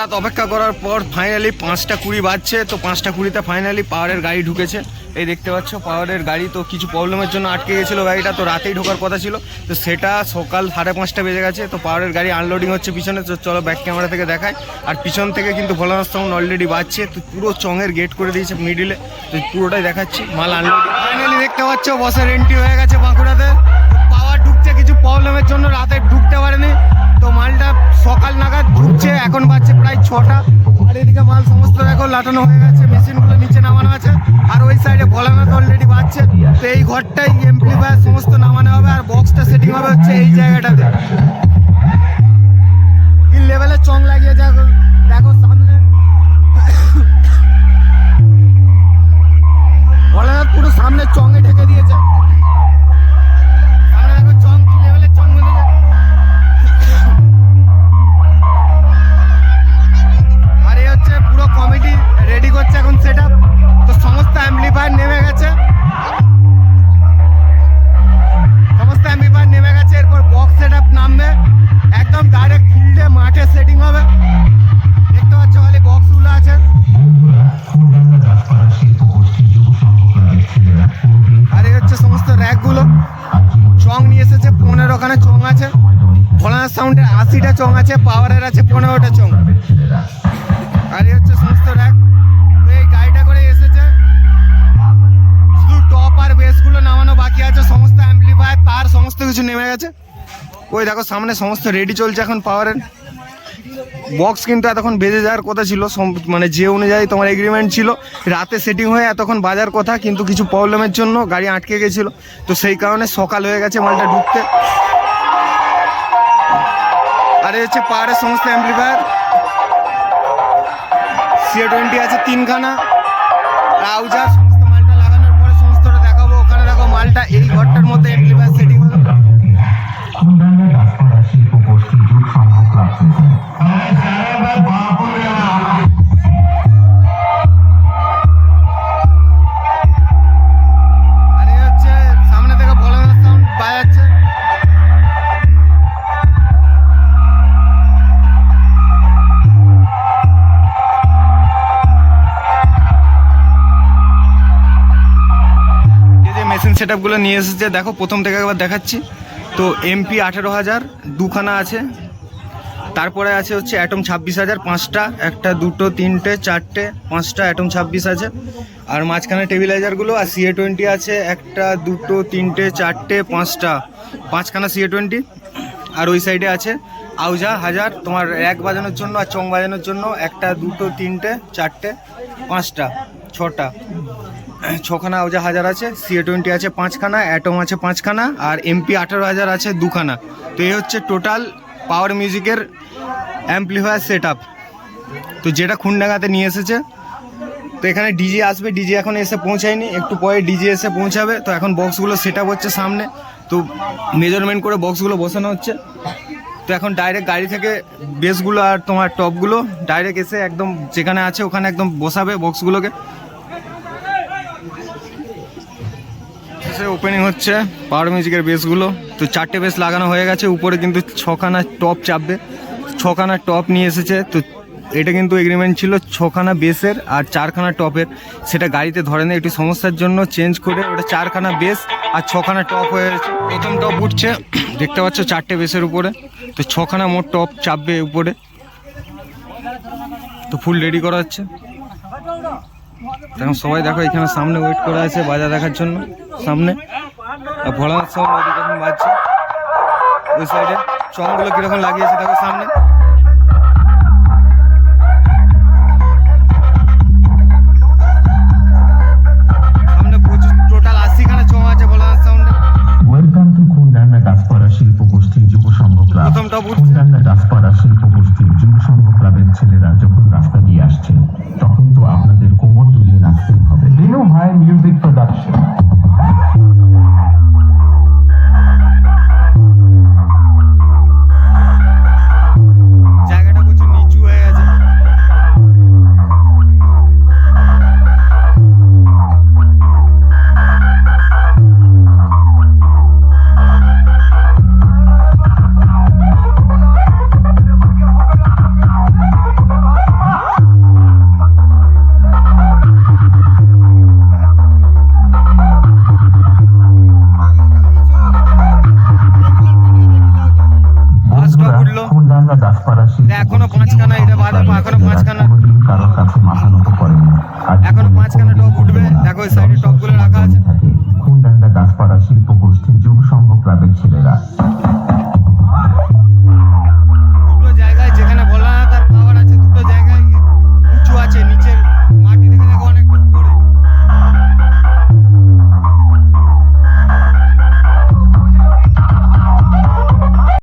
রাত অপেক্ষা করার পর ফাইনালি পাঁচটা কুড়ি বাজছে, তো পাঁচটা কুড়িতে ফাইনালি পাওয়ারের গাড়ি ঢুকেছে। এই দেখতে পাচ্ছ পাওয়ারের গাড়ি তো কিছু প্রবলেমের জন্য আটকে গেছিল গাড়িটা, তো রাতেই ঢোকার কথা ছিল। তো সেটা সকাল সাড়ে পাঁচটা বেজে গেছে, তো পাওয়ারের গাড়ি আনলোডিং হচ্ছে পিছনে, তো চলো ব্যাক ক্যামেরা থেকে দেখায় আর পিছন থেকে কিন্তু ভোলানাথ সাউন্ড অলরেডি বাজছে, তো পুরো চঙের গেট করে দিয়েছে মিডিলে তো পুরোটাই দেখাচ্ছি, মাল আনলোডিং ফাইনালি দেখতে পাচ্ছ বসের এন্ট্রি হয়ে গেছে বাঁকুড়াতে। পাওয়ার ঢুকছে, কিছু প্রবলেমের জন্য রাতে ঢুকতে পারেনি। তো মালটা সকাল নাগাদ ঢুকছে এখন বাজছে প্রায় ছটা। আর এদিকে মাল সমস্ত দেখো লাটানো হয়ে গেছে, মেশিনগুলো নিচে নামানো আছে, আর ওই সাইডে ভোলানাথ অলরেডি বাজছে। তো এই ঘরটাই এমপ্লিফায়ার সমস্ত নামানো হবে, আর বক্সটা সেটিং হবে হচ্ছে এই জায়গাটাতে। লেভেলের চং লাগিয়ে দেখো দেখো সামনে। ভোলানাথ পুরো সামনে চঙে ঢেকে দিয়েছে। নিয়ে এসেছে, পনেরো ওখানে চং আছে। ভোলানাথ সাউন্ডের আশিটা চং আছে, পাওয়ারের আছে পনেরোটা চং। আর হচ্ছে সমস্ত র্যাক এই গাড়িটা করে এসেছে। শুধু টপ আর বেসগুলো নামানো বাকি আছে, সমস্ত অ্যাম্পলিফায়ার তার সমস্ত কিছু নেমে গেছে। ওই দেখো, সামনে সমস্ত রেডি চলছে এখন পাওয়ারের বক্স কিন্তু এতক্ষণ বেজে যাওয়ার কথা ছিল। মানে যে অনুযায়ী তোমার এগ্রিমেন্ট ছিল, রাতে সেটিং হয়ে এতক্ষণ বাজার কথা, কিন্তু কিছু প্রবলেমের জন্য গাড়ি আটকে গেছিল। তো সেই কারণে সকাল হয়ে গেছে মালটা ঢুকতে। আর হচ্ছে পাহাড়ের সমস্ত অ্যাম্পলিফায়ার সিএ টোয়েন্টি আছে তিনখানা। রাউজার সমস্ত মালটা লাগানোর পরে সমস্তটা দেখাবো। ওখানে দেখো মালটা, এই ঘরটার সেট আপগুলো নিয়ে এসেছে। দেখো, প্রথম থেকে একবার দেখাচ্ছি। তো এমপি আঠেরো হাজার, দুখানা আছে। তারপরে আছে হচ্ছে অ্যাটম ছাব্বিশ হাজার, পাঁচটা, একটা, দুটো, তিনটে, চারটে, পাঁচটা অ্যাটম ছাব্বিশ আছে। আর মাঝখানে টেবিলাইজারগুলো আর সিএ টোয়েন্টি আছে, একটা, দুটো, তিনটে, চারটে, পাঁচটা। পাঁচখানা সিএ টোয়েন্টি আর ওই সাইডে আছে আউজা হাজার, তোমার এক বাজানোর জন্য আর চং বাজানোর জন্য একটা, দুটো, তিনটে, চারটে, পাঁচটা, ছটা। ছখানা ওজা হাজার আছে সিএ টোয়েন্টি আছে পাঁচখানা অ্যাটম আছে পাঁচখানা, আর এমপি আঠারো হাজার আছে দুখানা। তো এই হচ্ছে টোটাল পাওয়ার মিউজিকের অ্যাম্পলিফায়ার সেট আপ তো যেটা খুনডাঙ্গাতে নিয়ে এসেছে, তো এখানে ডিজে আসবে ডিজে এখন এসে পৌঁছায়নি, একটু পরে ডিজে এসে পৌঁছাবে, তো এখন বক্সগুলো সেট আপ হচ্ছে সামনে। তো মেজারমেন্ট করে বক্সগুলো বসানো হচ্ছে। তো এখন ডাইরেক্ট গাড়ি থেকে বেসগুলো আর তোমার টপগুলো ডাইরেক্ট এসে একদম যেখানে আছে ওখানে একদম বসাবে বক্সগুলোকে ওপেনিং হচ্ছে পাওয়ার মিউজিকের বেসগুলো তো চারটে বেস লাগানো হয়ে গেছে, উপরে কিন্তু ছখানা টপ চাপবে। ছখানা টপ নিয়ে এসেছে, তো এটা কিন্তু এগ্রিমেন্ট ছিল ছখানা বেসের আর চারখানা টপের সেটা গাড়িতে ধরে নেই একটু সমস্যার জন্য চেঞ্জ করে ওটা চারখানা বেস আর ছখানা টপ হয়ে প্রথম টপ উঠছে, দেখতে পাচ্ছ চারটে বেসের উপরে। তো ছখানা মোট টপ চাপবে উপরে। তো ফুল রেডি করা হচ্ছে। এখন সবাই দেখো এখানে সামনে ওয়েট করে আছে বাজার দেখার জন্য সামনে। আর ভোলানাথ সাউন্ড ওদিকে এখন বাজছে ওই সাইডে চংগুলো কীরকম লাগিয়েছে দেখো সামনে। শিল্প গোষ্ঠী যুব সংঘ ক্লাব প্রথমটা। খুলনার শিল্প গোষ্ঠী ক্লাবের ছেলেরা যখন রাস্তা দিয়ে আসছে, তখন তো আপনাদের কোমর দুলিয়ে রাখতেই হবে। রিনু ভাই মিউজিক প্রোডাকশন এখনও পাঁচখানা, এটা বাদে এখনও পাঁচখানা। এখনও পাঁচখানা টপ উঠবে। দেখো, ওই সাইডে টপগুলো রাখা আছে। খুনডাঙ্গা দাসপাড়া শিল্প গোষ্ঠীর যুব সংঘ ক্লাবের ছেলেরা